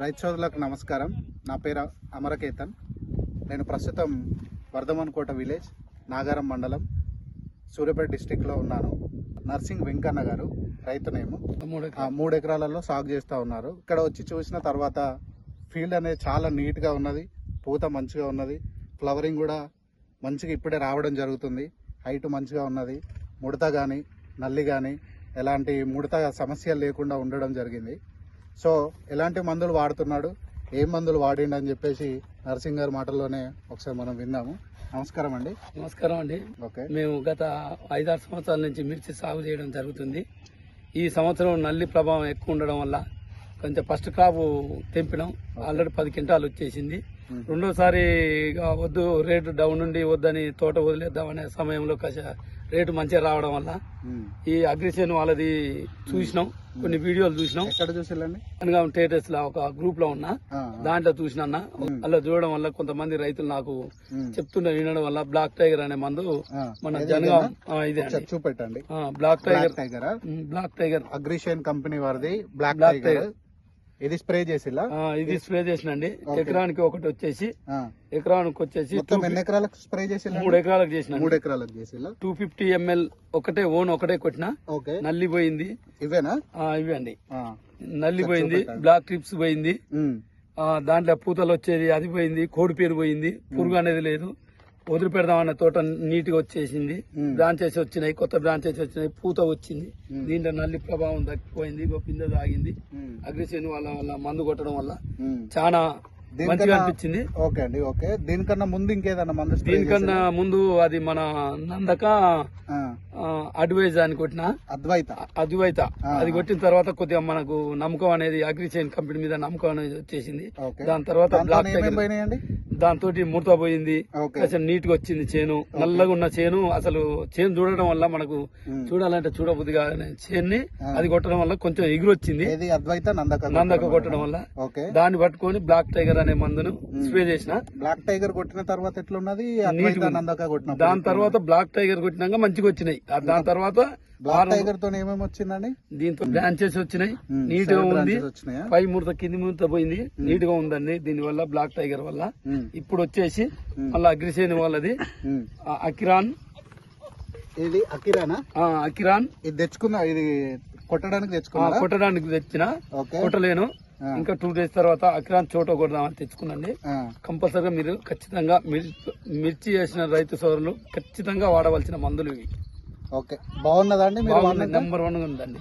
రైతు సోదరులకు నమస్కారం. నా పేరు అమరకేతన్. నేను ప్రస్తుతం వర్ధమన్ కోట విలేజ్ నాగారం మండలం సూర్యాపేట డిస్టిక్లో ఉన్నాను. నర్సింగ్ వెంకన్న గారు రైతునేమో మూడు ఎకరాలలో సాగు చేస్తూ ఉన్నారు. ఇక్కడ వచ్చి చూసిన తర్వాత ఫీల్డ్ అనేది చాలా నీట్గా ఉన్నది పూత మంచిగా ఉన్నది ఫ్లవరింగ్ కూడా మంచిగా ఇప్పుడే రావడం జరుగుతుంది. హైట్ మంచిగా ఉన్నది ముడత కానీ నల్లి కానీ ఎలాంటి ముడత సమస్యలు లేకుండా ఉండడం జరిగింది. సో ఎలాంటి మందులు వాడుతున్నాడు? ఏం మందులు వాడిండు అని చెప్పేసి నర్సింగ్ గారి మాటల్లోనే ఒకసారి మనం విన్నాము నమస్కారం అండి. నమస్కారం అండి. ఓకే. మేము గత ఐదారు సంవత్సరాల నుంచి మిర్చి సాగు చేయడం జరుగుతుంది. ఈ సంవత్సరం నల్లి ప్రభావం ఎక్కువ ఉండడం వల్ల కొంచెం ఫస్ట్ క్రాప్ తెంపినాం. ఆల్రెడీ పది క్వింటాలు వచ్చేసింది. రెండోసారి వద్దు రేటు డౌన్ నుండి వద్దని తోట వదిలేద్దామనే సమయంలో కస రేటు మంచిగా రావడం వల్ల. ఈ అగ్రిసేన్ వాళ్ళది చూసినాం కొన్ని వీడియోలు చూసినాం. ఎక్కడ చూసిల్లండి? అనగా టేటస్లో ఒక గ్రూప్లో ఉన్నా. దాంట్లో చూసినా. అలా చూడడం వల్ల కొంతమంది రైతులు నాకు. చెప్తుండే వినడం వల్ల బ్లాక్ టైగర్ అనే మందు మన జనగాం ఇదే చూపెట్టండి. Black tiger black tiger um, black tiger అగ్రిషియన్ company వారిది బ్లాక్ టైగర్. ఇది స్ప్రే ఆ, ఇది స్ప్రే చేసినండి. ఎకరానికి ఒకటి వచ్చేసి. ఎకరానికి వచ్చేసి ఎన్ని ఎకరాలకు స్ప్రే చేసిల్లా మూడు ఎకరాలకు చేసిన మూడు ఎకరాలకు చేసిల్లా టూ ఫిఫ్టీ ఎంఎల్ ఒకటే ఓన్ ఒకటే కొట్టిన ఓకే. నల్లి పోయింది. ఇవేనా? ఇవి అండి. ఆ. నల్లి ఒకసారి పోయింది చూపెట్టండి. బ్లాక్ ట్రిప్స్ పోయింది. దాంట్లో పూతలు వచ్చేది అది పోయింది కోడి పేరు పోయింది. పురుగు అనేది లేదు. వదిలి పెడదామన్న తోట నీట్గా వచ్చేసింది. బ్రాంచెస్ వచ్చినాయి కొత్త బ్రాంచెస్ వచ్చినాయి పూత వచ్చింది. దీంట్లో నల్లి ప్రభావం తగ్గిపోయింది ఇంకో పిందె తాగింది. అగ్రిసేన్ వాళ్ళ వల్ల మందు కొట్టడం వల్ల. చాలా మంచిగా అనిపించింది. ఓకే అండి ఓకే. దీనికన్నా ముందు ఇంకేదన్నా మందు దీనికన్నా ముందు అది మన నందక. అడ్వైజ్ అని కొట్టిన. అద్వైత. అద్వైత. అది కొట్టిన తర్వాత కొద్దిగా మనకు నమ్మకం అనేది అగ్రిచైన్ కంపెనీ మీద నమ్మకం అనేది వచ్చేసింది. దాని తర్వాత దాంతో బ్లాక్ దాంతో ముడత పోయింది. అసలు నీట్గా వచ్చింది చేను. నల్లగా ఉన్న చేను. అసలు చేను చూడడం వల్ల మనకు. చూడాలంటే చూడబుద్దిగా చేన్ని. ఆ. అది కొట్టడం వల్ల కొంచెం ఎగురు వచ్చింది ఏది? అద్వైత నందక నందక కొట్టడం వల్ల. దాన్ని పట్టుకొని బ్లాక్ టైగర్ అనే మందును స్ప్రే చేసిన. బ్లాక్ టైగర్ కొట్టిన తర్వాత ఎట్లున్నది? కొట్టిన దాని తర్వాత బ్లాక్ టైగర్ కొట్టినాక మంచిగా వచ్చినాయి. దాని తర్వాత బ్లాక్ టైగర్తో ఏమేమి వచ్చిందండి? దీంతో బ్రాంచెస్ వచ్చినాయి. నీట్గా ఉంది. పై ముడత కింది ముడత పోయింది. నీట్గా ఉందండి. దీని వల్ల బ్లాక్ టైగర్ వల్ల. ఇప్పుడు వచ్చేసి. మళ్ళీ అగ్రిసేన్ వాళ్ళది. అకిరాన్. ఇది అకిరానా? ఆ, అకిరాన్. ఇది తెచ్చుకున్నా ఇది కొట్టడానికి తెచ్చుకున్నా కొట్టడానికి తెచ్చిన. కొట్టలేను. ఇంకా టూ డేస్ తర్వాత అకిరాన్ చోట కొడదామని తెచ్చుకున్నాండి. కంపల్సరిగా మీరు ఖచ్చితంగా మిర్- మిర్చి చేసిన రైతు సోదరులు ఖచ్చితంగా వాడవలసిన మందులు ఇవి. ఓకే. బాగున్నదండి? నెంబర్ వన్ ఉందండి.